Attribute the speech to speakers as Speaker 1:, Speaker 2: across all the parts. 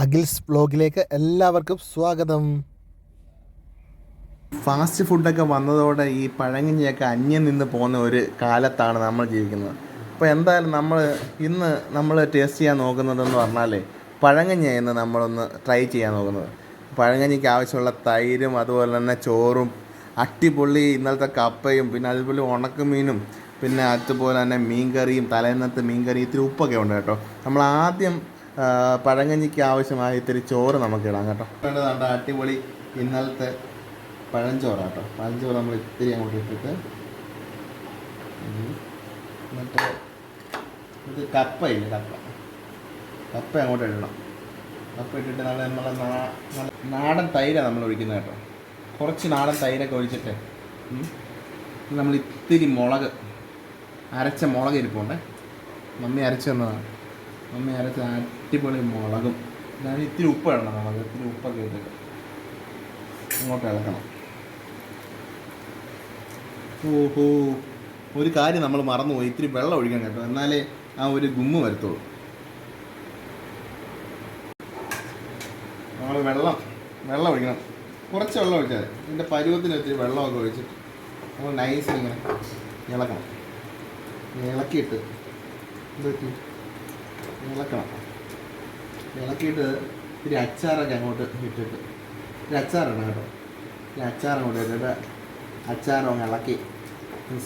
Speaker 1: അഖിൽസ് ബ്ലോഗിലേക്ക് എല്ലാവർക്കും സ്വാഗതം.
Speaker 2: ഫാസ്റ്റ് ഫുഡൊക്കെ വന്നതോടെ ഈ പഴങ്കഞ്ഞിയൊക്കെ അന്യം നിന്ന് പോകുന്ന ഒരു കാലത്താണ് നമ്മൾ ജീവിക്കുന്നത്. അപ്പോൾ എന്തായാലും നമ്മൾ ഇന്ന് നമ്മൾ ടേസ്റ്റ് ചെയ്യാൻ നോക്കുന്നതെന്ന് പറഞ്ഞാലേ പഴങ്കഞ്ഞിയാണ് നമ്മളൊന്ന് ട്രൈ ചെയ്യാൻ നോക്കുന്നത്. പഴങ്കഞ്ഞിക്ക് ആവശ്യമുള്ള തൈരും അതുപോലെ തന്നെ ചോറും അട്ടിപ്പൊള്ളി ഇന്നലത്തെ കപ്പയും പിന്നെ അതുപോലെ ഉണക്കമീനും പിന്നെ അതുപോലെ തന്നെ മീൻകറിയും തലേന്നത്തെ മീൻകറി ഇത്തിരി ഉപ്പൊക്കെ ഉണ്ട് കേട്ടോ. നമ്മൾ ആദ്യം പഴങ്കഞ്ഞിക്ക് ആവശ്യമായ ഇത്തിരി ചോറ് നമുക്ക് ഇടാം കേട്ടോ. വേണ്ടതാണ്ട് അടിപൊളി ഇന്നലത്തെ പഴഞ്ചോറ കേട്ടോ. പഴഞ്ചോറ് നമ്മൾ ഇത്തിരി അങ്ങോട്ട് ഇട്ടിട്ട്. എന്നിട്ട് ഇത് കപ്പ ഇല്ല കപ്പ. കപ്പ അങ്ങോട്ട് ഇടണം. കപ്പ ഇട്ടിട്ട് നമ്മളെ നാടൻ തൈരാണ് നമ്മൾ ഒഴിക്കുന്നത് കേട്ടോ. കുറച്ച് നാടൻ തൈരൊക്കെ ഒഴിച്ചിട്ട് നമ്മൾ ഇത്തിരി മുളക് അരച്ച മുളക് ഇരിപ്പുണ്ടേ. മമ്മി അരച്ചു തന്നതാണ്. മമ്മി അരച്ച അടിപൊളി മുളകും. ഞാൻ ഇത്തിരി ഉപ്പ് ഇടണം മുളക് ഇത്തിരി ഉപ്പൊക്കെ ഇട്ടിട്ട് ഇങ്ങോട്ട് ഇളക്കണം. ഓഹോ. ഒരു കാര്യം നമ്മൾ മറന്നുപോയി. ഇത്തിരി വെള്ളം ഒഴിക്കാൻ കേട്ടോ. എന്നാലേ ആ ഒരു ഗുമ്മ് വരത്തുള്ളൂ. നമ്മൾ വെള്ളം വെള്ളം ഒഴിക്കണം. കുറച്ച് വെള്ളം ഒഴിച്ചാൽ എന്റെ പരുവത്തിന് ഒത്തിരി വെള്ളമൊക്കെ ഒഴിച്ച് നമ്മൾ നൈസ് ഇങ്ങനെ ഇളക്കണം. ഇളക്കിയിട്ട് എന്ത് പറ്റി ഇളക്കണം. ഇളക്കിയിട്ട് ഇത്തിരി അച്ചാറൊക്കെ അങ്ങോട്ട് ഇട്ടിട്ട്. ഒരു അച്ചാറാണ് കേട്ടോ. ഇത്തിരി അച്ചാർ അങ്ങോട്ട് ഇട്ടിട്ട് അച്ചാറും ഇളക്കി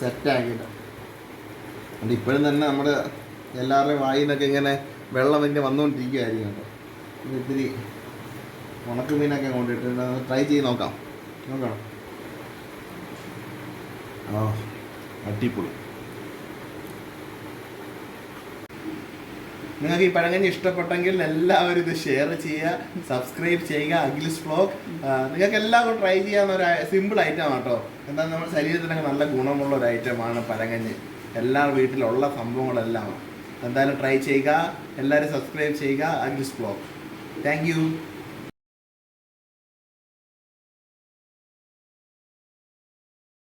Speaker 2: സെറ്റാക്കിയിട്ട് അത് ഇപ്പോഴും തന്നെ നമ്മുടെ എല്ലാവരുടെയും വായിൽ നിന്നൊക്കെ ഇങ്ങനെ വെള്ളം ഇങ്ങനെ വന്നുകൊണ്ടിരിക്കുകയായിരിക്കും കേട്ടോ. ഇത് ഇത്തിരി ഉണക്കമീനൊക്കെ കൊണ്ടിട്ട് ട്രൈ ചെയ്ത് നോക്കാം. നോക്കണം ആ അടിപൊളി. നിങ്ങൾക്ക് ഈ പഴങ്കഞ്ഞി ഇഷ്ടപ്പെട്ടെങ്കിൽ എല്ലാവരും ഇത് ഷെയർ ചെയ്യുക സബ്സ്ക്രൈബ് ചെയ്യുക അഖിൽസ് ബ്ലോഗ് നിങ്ങൾക്ക് എല്ലാവർക്കും ട്രൈ ചെയ്യാവുന്ന ഒരു സിമ്പിൾ ഐറ്റം കേട്ടോ. എന്നാൽ നമ്മുടെ ശരീരത്തിനൊക്കെ നല്ല ഗുണമുള്ള ഒരു ഐറ്റമാണ് പഴങ്കഞ്ഞി. എല്ലാ വീട്ടിലുള്ള സംഭവങ്ങളെല്ലാം. എന്തായാലും ട്രൈ ചെയ്യുക എല്ലാവരും സബ്സ്ക്രൈബ് ചെയ്യുക അഖിൽസ് ബ്ലോഗ് താങ്ക്